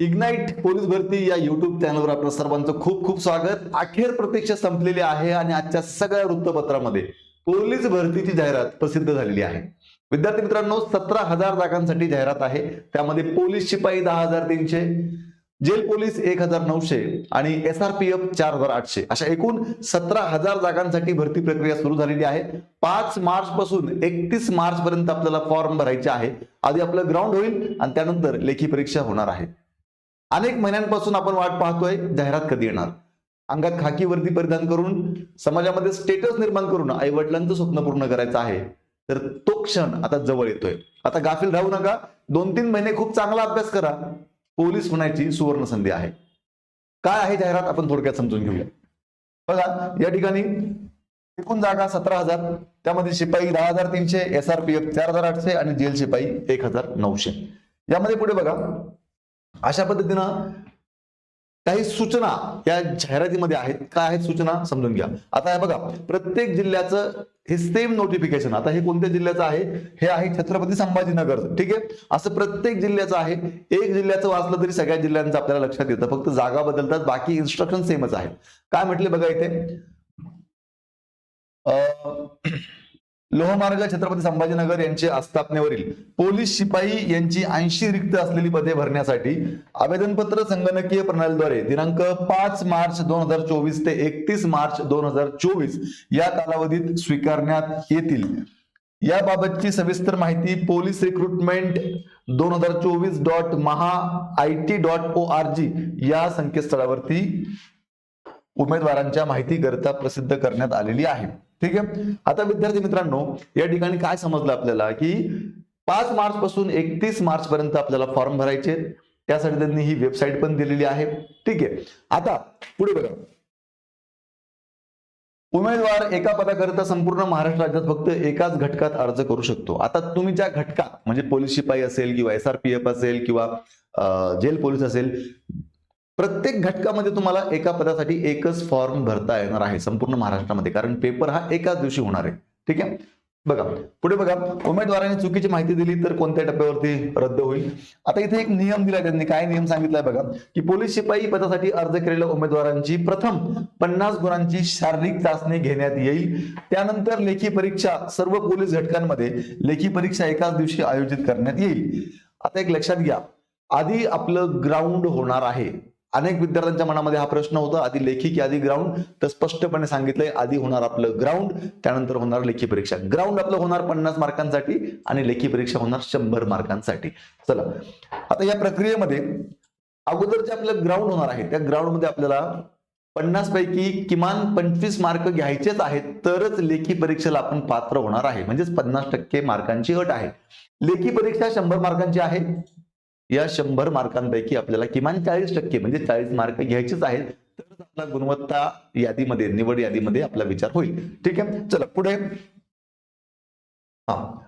Ignite police भरती या YouTube चॅनलवर आपलं सर्वांचं खूप खूप स्वागत. अखेर प्रतीक्षा संपलेली आहे आणि आजच्या सगळ्या वृत्तपत्रामध्ये पोलीस भरतीची जाहिरात प्रसिद्ध झालेली आहे. विद्यार्थी मित्रांनो सतरा हजार जागांसाठी जाहिरात आहे. त्यामध्ये पोलीस शिपाई दहा हजार तीनशे जेल पोलीस एक हजार नऊशे आणि एस आर पी एफ चार हजार आठशे. अशा एकूण सतरा हजार जागांसाठी भरती प्रक्रिया सुरू झालेली आहे. पाच मार्च पासून एकतीस मार्च पर्यंत आपल्याला फॉर्म भरायचे आहे. आधी आपलं ग्राउंड होईल आणि त्यानंतर लेखी परीक्षा होणार आहे. अनेक महिन्यांपासून आपण वाट पाहतोय जाहिरात कधी येणार? अंगात खाकी वर्दी परिधान करून समाजामध्ये स्टेटस निर्माण करून आई वडिलांचं स्वप्न पूर्ण करायचं आहे तर तो क्षण आता जवळ येतोय. आता गाफील राहू नका. दोन तीन महिने खूप चांगला अभ्यास करा. पोलीस होण्याची सुवर्ण संधी आहे. काय आहे जाहिरात? आपण थोडक्यात समजून घेऊया. बघा या ठिकाणी एकूण जागा सतरा हजार त्यामध्ये शिपाई दहा हजार तीनशे एस आर पी एफ चार हजार आठशे आणि जेल शिपाई एक हजार नऊशे. यामध्ये पुढे बघा. अशा पद्धतीनं काही सूचना या जाहिरातीमध्ये आहेत. काय आहेत सूचना? समजून घ्या. आता हे बघा प्रत्येक जिल्ह्याचं हे सेम नोटिफिकेशन आता हे कोणत्या जिल्ह्याचं आहे? हे आहे छत्रपती संभाजीनगर. ठीक आहे? असं प्रत्येक जिल्ह्याचं आहे. एक जिल्ह्याचं वाचलं तरी सगळ्या जिल्ह्यांचं आपल्याला लक्षात येतं. फक्त जागा बदलतात बाकी इन्स्ट्रक्शन सेमच आहे काय म्हटले बघा इथे? अं, लोहमार्ग छत्रपती संभाजीनगर यांचे आस्थापनेवरील पोलीस शिपाई यांची ऐंशी रिक्त असलेली पदे भरण्यासाठी आवेदनपत्र संगणकीय प्रणालीद्वारे दिनांक पाच मार्च दोन हजार चोवीस ते एकतीस मार्च दोन हजार चोवीस या कालावधीत स्वीकारण्यात येतील. याबाबतची सविस्तर माहिती पोलीस रिक्रुटमेंट दोन हजार चोवीस dot maha I T dot O R G या संकेतस्थळावरती उमेदवारांच्या माहितीकरता प्रसिद्ध करण्यात आलेली आहे. ठीक आहे? आता विद्यार्थी मित्रांनो या ठिकाणी काय समजलं आपल्याला की पाच मार्च पासून एकतीस मार्च पर्यंत आपल्याला फॉर्म भरायचे त्यासाठी त्यांनी ही वेबसाईट पण दिलेली आहे. ठीक आहे? आता पुढे बघा. उमेदवार एका पदाकरिता संपूर्ण महाराष्ट्र राज्यात फक्त एकाच घटकात अर्ज करू शकतो. आता तुम्ही ज्या घटकात म्हणजे पोलीस शिपाई असेल किंवा एस आर पी एफ असेल किंवा जेल पोलीस असेल प्रत्येक घटकामध्ये तुम्हाला एका पदासाठी एकच फॉर्म भरता येणार आहे संपूर्ण महाराष्ट्रामध्ये. कारण पेपर हा एकाच दिवशी होणार आहे. ठीक आहे? बघा पुढे बघा. उमेदवाराने चुकीची माहिती दिली तर कोणत्या टप्प्यावरती रद्द होईल? आता इथे एक नियम दिला त्यांनी. काय नियम सांगितलाय बघा? की पोलीस शिपाई पदासाठी अर्ज केलेल्या उमेदवारांची प्रथम पन्नास गुणांची शारीरिक चाचणी घेण्यात येईल. त्यानंतर लेखी परीक्षा सर्व पोलीस घटकांमध्ये लेखी परीक्षा एकाच दिवशी आयोजित करण्यात येईल. आता एक लक्षात घ्या. आधी आपलं ग्राउंड होणार आहे. अनेक विद्यार्थ्यांच्या मनामध्ये हा प्रश्न होता. आधी लेखी की आधी ग्राउंड तर स्पष्टपणे सांगितलंय आधी होणार आपलं ग्राउंड त्यानंतर होणार लेखी परीक्षा. ग्राउंड आपलं होणार पन्नास मार्कांसाठी आणि लेखी परीक्षा होणार शंभर मार्कांसाठी. चला. आता या प्रक्रियेमध्ये अगोदर जे आपलं ग्राउंड होणार आहे त्या ग्राउंडमध्ये आपल्याला पन्नास पैकी किमान पंचवीस मार्क घ्यायचेच आहेत तरच लेखी परीक्षेला आपण पात्र होणार आहे. म्हणजेच पन्नास टक्के मार्कांची अट आहे. लेखी परीक्षा शंभर मार्कांची आहे. या शंभर मार्कांपैकी आपल्याला किमान चाळीस टक्के म्हणजे चाळीस मार्क घ्यायचेच आहेत तरच आपला गुणवत्ता यादीमध्ये निवड यादीमध्ये आपला विचार होईल. ठीक आहे? चला पुढे. हा.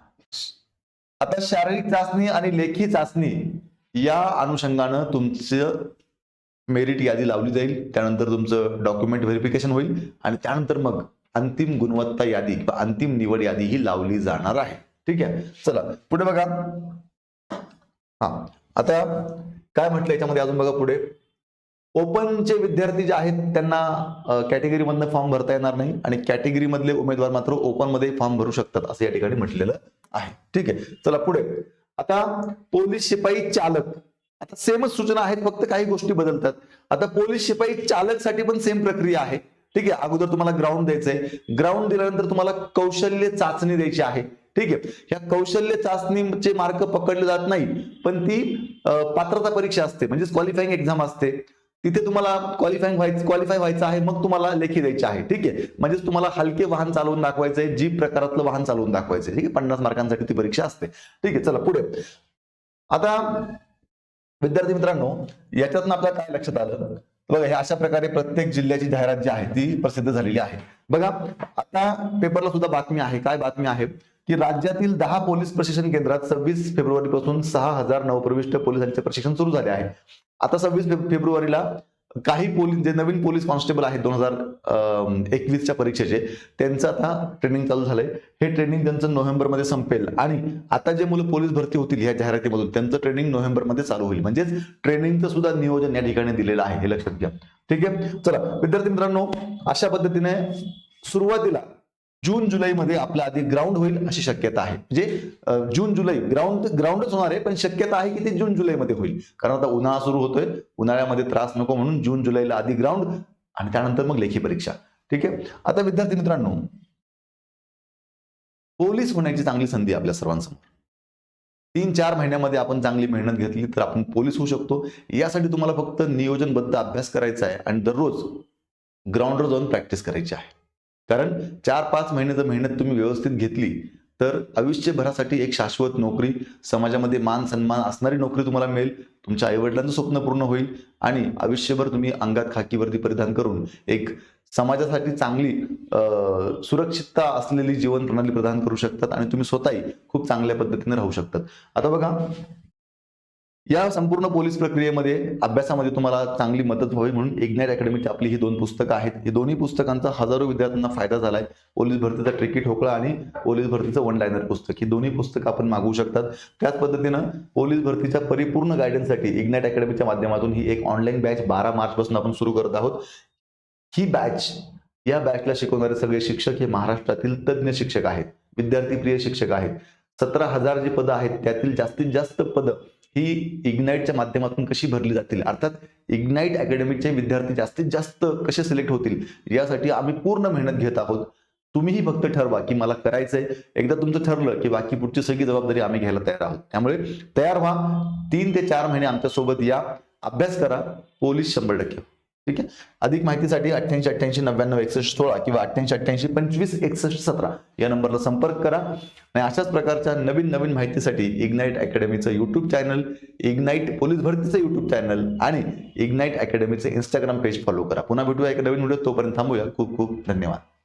आता शारीरिक चाचणी आणि लेखी चाचणी या अनुषंगानं तुमचं मेरिट यादी लावली जाईल. त्यानंतर तुमचं डॉक्युमेंट व्हेरिफिकेशन होईल आणि त्यानंतर मग अंतिम गुणवत्ता यादी किंवा अंतिम निवड यादी ही लावली जाणार आहे. ठीक आहे? चला पुढे बघा. हा. आता काय म्हटलं याच्यामध्ये अजून बघा पुढे. ओपनचे विद्यार्थी जे आहेत त्यांना कॅटेगरी मधनं फॉर्म भरता येणार नाही आणि कॅटेगरी मधले उमेदवार मात्र ओपनमध्ये फॉर्म भरू शकतात असं या ठिकाणी म्हटलेलं आहे. ठीक आहे चला पुढे. आता पोलीस शिपाई चालक. आता सेमच सूचना आहेत फक्त काही गोष्टी बदलतात. आता पोलीस शिपाई चालकसाठी पण सेम प्रक्रिया आहे. ठीक आहे अगोदर तुम्हाला ग्राउंड द्यायचंय. ग्राउंड दिल्यानंतर तुम्हाला कौशल्य चाचणी द्यायची आहे. ठीक आहे. ह्या कौशल्य चाचणीचे मार्क पकडले जात नाही पण ती पात्रता परीक्षा असते म्हणजेच क्वालिफाईंग एक्झाम असते. तिथे तुम्हाला क्वालिफाईंग व्हायचं क्वालिफाय व्हायचं आहे मग तुम्हाला लेखी द्यायची आहे. ठीक आहे. म्हणजेच तुम्हाला हलके वाहन चालवून दाखवायचं आहे जी प्रकारातलं वाहन चालवून दाखवायचं आहे ठीक आहे. पन्नास मार्कांसाठी ती परीक्षा असते. ठीक आहे. चला पुढे. आता विद्यार्थी मित्रांनो याच्यातनं आपल्या काय लक्षात आलं? बघा हे अशा प्रकारे प्रत्येक जिल्ह्याची जाहिरात जी आहे ती प्रसिद्ध झालेली आहे. बघा आता पेपरला सुद्धा बातमी आहे. काय बातमी आहे? की राज्यातील दहा पोलीस प्रशिक्षण केंद्रात सव्वीस फेब्रुवारी पासून सहा हजार नवप्रविष्ट पोलिसांचे प्रशिक्षण सुरू झाले आहे. आता सव्वीस फेब्रुवारीला काही पोलीस जे नवीन पोलीस कॉन्स्टेबल आहेत दोन हजार एकवीसच्या परीक्षेचे त्यांचं आता ट्रेनिंग चालू झालंय. हे ट्रेनिंग त्यांचं नोव्हेंबरमध्ये संपेल आणि आता जे मुलं पोलीस भरती होतील ह्या जाहिरातीमधून त्यांचं ट्रेनिंग नोव्हेंबरमध्ये चालू होईल. म्हणजेच ट्रेनिंगचं सुद्धा नियोजन या ठिकाणी दिलेलं आहे हे लक्षात घ्या. ठीक आहे? चला विद्यार्थी मित्रांनो अशा पद्धतीने सुरुवातीला जून जुलैमध्ये आपला आधी ग्राउंड होईल अशी शक्यता आहे. म्हणजे जून जुलै ग्राउंड ग्राउंडच होणार आहे पण शक्यता आहे की ते जून जुलैमध्ये होईल. कारण आता उन्हाळा सुरू होतोय उन्हाळ्यामध्ये त्रास नको म्हणून जून जुलैला आधी ग्राउंड आणि त्यानंतर मग लेखी परीक्षा. ठीक आहे? आता विद्यार्थी मित्रांनो पोलीस होण्याची चांगली संधी आपल्या सर्वांसमोर. तीन चार महिन्यामध्ये आपण चांगली मेहनत घेतली तर आपण पोलीस होऊ शकतो. यासाठी तुम्हाला फक्त नियोजनबद्ध अभ्यास करायचा आहे आणि दररोज ग्राउंडवर जाऊन प्रॅक्टिस करायची आहे. कारण चार पाच महिने जर मेहनत तुम्ही व्यवस्थित घेतली तर आयुष्यभरासाठी एक शाश्वत नोकरी समाजामध्ये मान सन्मान असणारी नोकरी तुम्हाला मिळेल. तुमच्या आईवडिलांचं स्वप्न पूर्ण होईल आणि आयुष्यभर तुम्ही अंगात खाकी वर्दी परिधान करून एक समाजासाठी चांगली सुरक्षितता असलेली जीवन प्रणाली प्रदान करू शकतात आणि तुम्ही स्वतःही खूप चांगल्या पद्धतीने राहू शकतात. आता बघा या संपूर्ण पोलीस प्रक्रियेमध्ये अभ्यासामध्ये तुम्हाला चांगली मदत व्हावी म्हणून इग्नाइट अकॅडमीची आपली ही दोन पुस्तकं आहेत. हे दोन्ही पुस्तकांचा हजारो विद्यार्थ्यांना फायदा झालाय. पोलीस भरतीचा ट्रिकी ठोकळा आणि पोलीस भरतीचं वन लायनर पुस्तक. ही दोन्ही पुस्तकं आपण मागवू शकतात. त्याच पद्धतीनं पोलीस भरतीच्या परिपूर्ण गायडन्ससाठी इग्नाइट अकॅडमीच्या माध्यमातून ही एक ऑनलाईन बॅच बारा मार्चपासून आपण सुरू करत आहोत. ही बॅच या बॅचला शिकवणारे सगळे शिक्षक हे महाराष्ट्रातील तज्ज्ञ शिक्षक आहेत. विद्यार्थी प्रिय शिक्षक आहेत. सतरा हजार जी पदं आहेत त्यातील जास्तीत जास्त पदं ही इग्नाईटच्या माध्यमातून कशी भरली जातील? अर्थात इग्नाईट अकॅडमीचे विद्यार्थी जास्तीत जास्त कसे सिलेक्ट होतील? यासाठी आम्ही पूर्ण मेहनत घेत आहोत. तुम्हीही फक्त ठरवा की मला करायचंय. एकदा तुमचं ठरलं की बाकी पुढची सगळी जबाबदारी आम्ही घ्यायला तयार आहोत. त्यामुळे तयार व्हा. तीन ते चार महिने आमच्यासोबत या. अभ्यास करा. पोलीस शंभर टक्के. ठीक आहे? अधिक माहितीसाठी अठ्ठ्याऐंशी अठ्ठ्याऐंशी नव्याण्णव एकसष्ट सोळा किंवा अठ्ठ्याऐंशी अठ्ठ्याऐंशी पंचवीस एकसष्ट सतरा या नंबरला संपर्क करा. आणि अशाच प्रकारच्या नवीन नवीन माहितीसाठी इग्नाईट अकॅडमीचं युट्यूब चॅनल इग्नाईट पोलीस भरतीचं युट्यूब चॅनल आणि इग्नाईट अकॅडमीचं इंस्टाग्राम पेज फॉलो करा. पुन्हा भेटूया एक नवीन व्हिडिओ तोपर्यंत थांबूया. खूप खूप धन्यवाद.